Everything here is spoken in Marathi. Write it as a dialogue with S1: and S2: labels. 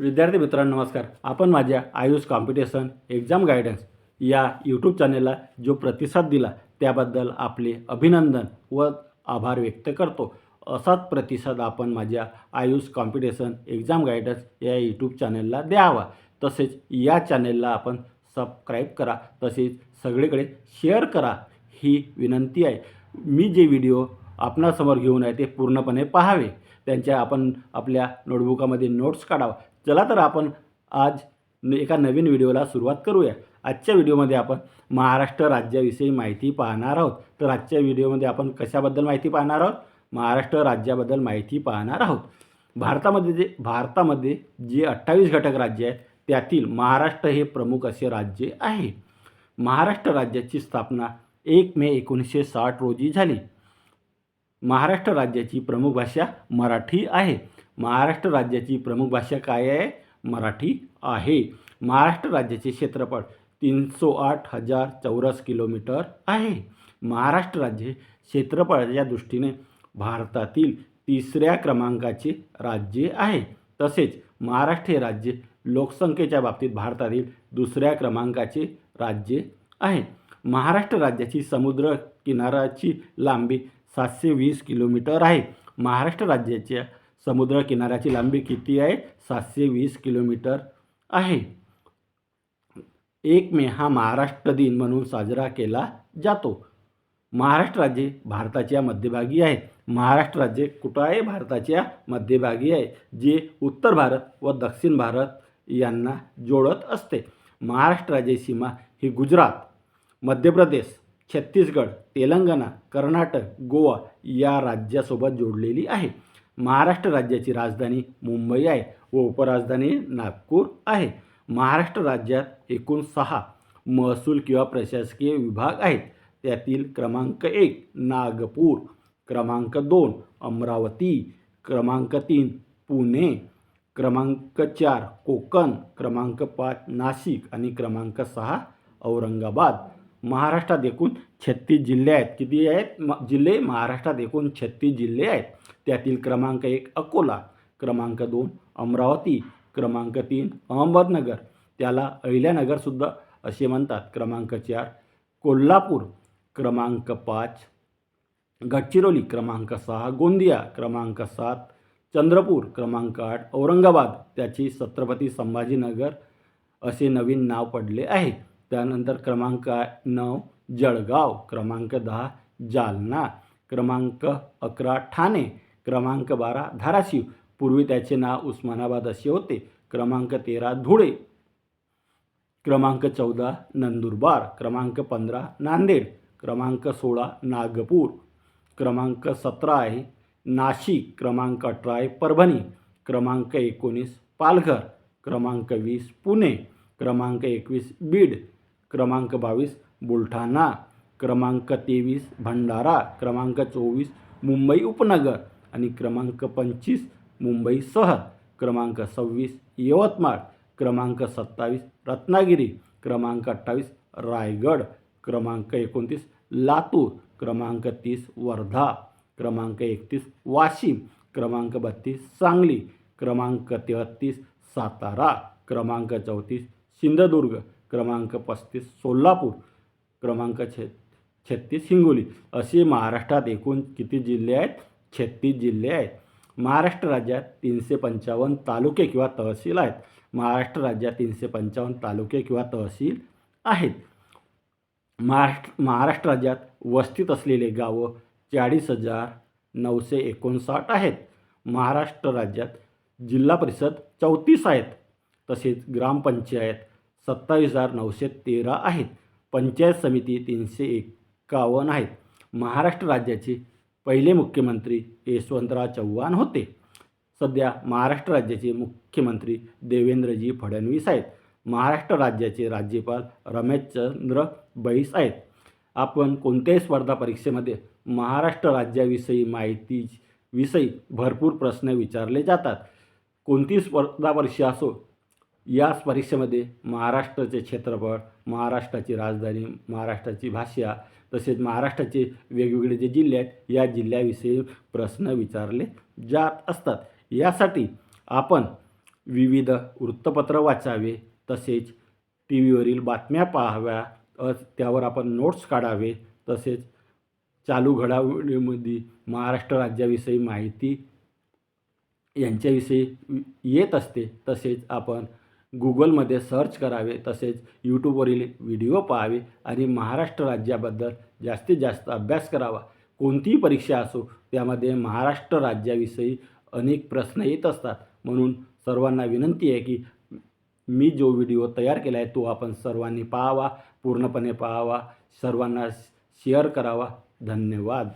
S1: विद्यार्थी मित्रांनो नमस्कार. आपण माझ्या आयुष कॉम्पिटिशन एक्झाम गायडन्स या यूट्यूब चॅनेलला जो प्रतिसाद दिला त्याबद्दल आपले अभिनंदन व आभार व्यक्त करतो. असाच प्रतिसाद आपण माझ्या आयुष कॉम्पिटिशन एक्झाम गायडन्स या यूट्यूब चॅनेलला द्यावा. तसेच या चॅनेलला आपण सबस्क्राईब करा. तसेच सगळीकडे शेअर करा ही विनंती आहे. मी जे व्हिडिओ आपणासमोर घेऊन आहे ते पूर्णपणे पाहावे. त्यांच्या आपण आपल्या नोटबुकामध्ये नोट्स काढावा. चला तर आपण आज एका नवीन व्हिडिओला सुरुवात करूया. आजच्या व्हिडिओमध्ये आपण महाराष्ट्र राज्याविषयी माहिती पाहणार आहोत. तर आजच्या व्हिडिओमध्ये आपण कशाबद्दल माहिती पाहणार आहोत? महाराष्ट्र राज्याबद्दल माहिती पाहणार आहोत. भारतामध्ये जे भारतामध्ये जे अठ्ठावीस घटक राज्य आहेत त्यातील महाराष्ट्र हे प्रमुख असे राज्य आहे. महाराष्ट्र राज्याची स्थापना एक मे एकोणीसशे साठ रोजी झाली. महाराष्ट्र राज्याची प्रमुख भाषा मराठी आहे. महाराष्ट्र राज्याची प्रमुख भाषा काय आहे? मराठी आहे. महाराष्ट्र राज्याचे क्षेत्रफळ तीनशे आठ हजार चौरस किलोमीटर आहे. महाराष्ट्र राज्य क्षेत्रफळाच्या दृष्टीने भारतातील तिसऱ्या क्रमांकाचे राज्य आहे. तसेच महाराष्ट्र हे राज्य लोकसंख्येच्या बाबतीत भारतातील दुसऱ्या क्रमांकाचे राज्य आहे. महाराष्ट्र राज्याची समुद्र किनाऱ्याची लांबी सातशे वीस किलोमीटर आहे. महाराष्ट्र राज्याच्या समुद्र किनाऱ्याची लांबी किती आहे? सातशे वीस किलोमीटर आहे. एक मे हा महाराष्ट्र दिन म्हणून साजरा केला जातो. महाराष्ट्र राज्य भारताच्या मध्यभागी आहे. महाराष्ट्र राज्य कुठं आहे भारताच्या मध्यभागी आहे जे उत्तर भारत व दक्षिण भारत यांना जोडत असते. महाराष्ट्र राज्य सीमा ही गुजरात मध्य प्रदेश छत्तीसगड तेलंगणा कर्नाटक गोवा या राज्यासोबत जोडलेली आहे. महाराष्ट्र राज्याची राजधानी मुंबई आहे व उपराजधानी नागपूर आहे. महाराष्ट्र राज्यात एकूण सहा महसूल किंवा प्रशासकीय विभाग आहेत. त्यातील क्रमांक एक नागपूर क्रमांक दोन अमरावती क्रमांक तीन पुणे क्रमांक चार कोकण क्रमांक पाच नाशिक आणि क्रमांक सहा औरंगाबाद. महाराष्ट्रात एकूण छत्तीस जिल्हे आहेत. किती आहेत? म जिल्हे महाराष्ट्रात एकूण छत्तीस जिल्हे आहेत. त्यातील क्रमांक एक अकोला क्रमांक दोन अमरावती क्रमांक तीन अहमदनगर. त्याला अहिल्यानगरसुद्धा असे म्हणतात. क्रमांक चार कोल्हापूर क्रमांक पाच गडचिरोली क्रमांक सहा गोंदिया क्रमांक सात चंद्रपूर क्रमांक आठ औरंगाबाद. त्याची छत्रपती संभाजीनगर असे नवीन नाव पडले आहे. त्यानंतर क्रमांक नऊ जळगाव. क्रमांक दहा जालना. क्रमांक अकरा ठाणे. क्रमांक बारा धाराशिव. पूर्वी त्याचे नाव उस्मानाबाद असे होते. क्रमांक तेरा धुळे. क्रमांक चौदा नंदुरबार. क्रमांक पंधरा नांदेड. क्रमांक सोळा नागपूर. क्रमांक सतरा आहे नाशिक. क्रमांक अठरा आहे परभणी. क्रमांक एकोणीस पालघर. क्रमांक वीस पुणे. क्रमांक एकवीस बीड. क्रमांक बावीस बुलढाणा. क्रमांक तेवीस भंडारा. क्रमांक चोवीस मुंबई उपनगर. आणि क्रमांक पंचवीस मुंबई शहर क्रमांक सव्वीस यवतमाळ. क्रमांक सत्तावीस रत्नागिरी. क्रमांक अठ्ठावीस रायगड. क्रमांक एकोणतीस लातूर. क्रमांक तीस वर्धा. क्रमांक एकतीस वाशिम. क्रमांक बत्तीस सांगली. क्रमांक तेहत्तीस सातारा. क्रमांक चौतीस सिंधुदुर्ग. क्रमांक पस्तीस सोलापूर क्रमांक छे छत्तीस हिंगोली. असे महाराष्ट्रात एकूण किती जिल्हे आहेत? छत्तीस जिल्हे आहेत. महाराष्ट्र राज्यात तीनशे पंचावन्न तालुके किंवा तहसील आहेत. महाराष्ट्र राज्यात तीनशे पंचावन्न तालुके किंवा तहसील आहेत. महाराष्ट्र महाराष्ट्र राज्यात वस्तीत असलेले गावं चाळीस हजार नऊशे एकोणसाठ आहेत. महाराष्ट्र राज्यात जिल्हा परिषद चौतीस आहेत. तसेच ग्रामपंचायत सत्तावीस हजार नऊशे तेरा आहेत. पंचायत समिती तीनशे एकावन्न आहेत. महाराष्ट्र राज्याचे पहिले मुख्यमंत्री यशवंतराव चव्हाण होते. सध्या महाराष्ट्र राज्याचे मुख्यमंत्री देवेंद्रजी फडणवीस आहेत. महाराष्ट्र राज्याचे राज्यपाल रमेशचंद्र बैस आहेत. आपण कोणत्याही स्पर्धा परीक्षेमध्ये महाराष्ट्र राज्याविषयी माहिती विषयी भरपूर प्रश्न विचारले जातात. कोणती स्पर्धा परीक्षा असो याच परीक्षेमध्ये महाराष्ट्राचे क्षेत्रफळ महाराष्ट्राची राजधानी महाराष्ट्राची भाषा तसेच महाराष्ट्राचे वेगवेगळे जे जिल्हे आहेत या जिल्ह्याविषयी प्रश्न विचारले जात असतात. यासाठी आपण विविध वृत्तपत्र वाचावे तसेच टी व्हीवरील बातम्या पाहाव्या त्यावर आपण नोट्स काढावे तसेच चालू घडामोडीमध्ये महाराष्ट्र राज्याविषयी माहिती यांच्याविषयी येत असते तसेच आपण गुगलमध्ये सर्च करावे तसेच यूट्यूबवरील व्हिडिओ पाहावे आणि महाराष्ट्र राज्याबद्दल जास्तीत जास्त अभ्यास करावा. कोणतीही परीक्षा असो त्यामध्ये महाराष्ट्र राज्याविषयी अनेक प्रश्न येत असतात. म्हणून सर्वांना विनंती आहे की मी जो व्हिडिओ तयार केला आहे तो आपण सर्वांनी पाहावा पूर्णपणे पाहावा सर्वांना शेअर करावा. धन्यवाद.